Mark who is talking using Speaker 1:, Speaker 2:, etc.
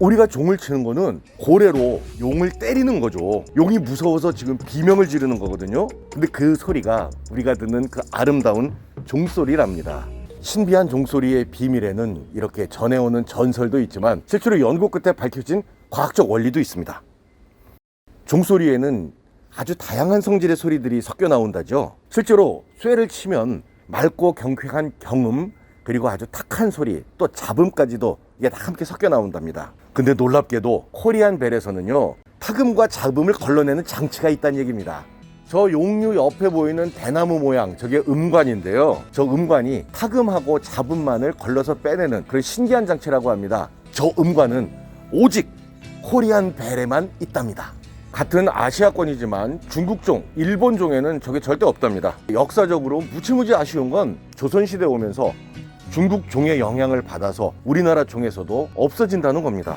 Speaker 1: 우리가 종을 치는 거는 고래로 용을 때리는 거죠. 용이 무서워서 지금 비명을 지르는 거거든요. 근데 그 소리가 우리가 듣는 그 아름다운 종소리랍니다. 신비한 종소리의 비밀에는 이렇게 전해오는 전설도 있지만 실제로 연구 끝에 밝혀진 과학적 원리도 있습니다. 종소리에는 아주 다양한 성질의 소리들이 섞여 나온다죠. 실제로 쇠를 치면 맑고 경쾌한 경음 그리고 아주 탁한 소리 또 잡음까지도 이게 다 함께 섞여 나온답니다. 근데 놀랍게도 코리안 벨에서는요 탁음과 잡음을 걸러내는 장치가 있다는 얘기입니다. 저 용류 옆에 보이는 대나무 모양 저게 음관인데요. 저 음관이 탁음하고 잡음만을 걸러서 빼내는 그런 신기한 장치라고 합니다. 저 음관은 오직 코리안 벨에만 있답니다. 같은 아시아권이지만 중국종, 일본종에는 저게 절대 없답니다. 역사적으로 무지무지 아쉬운 건 조선시대 오면서 중국 종의 영향을 받아서 우리나라 종에서도 없어진다는 겁니다.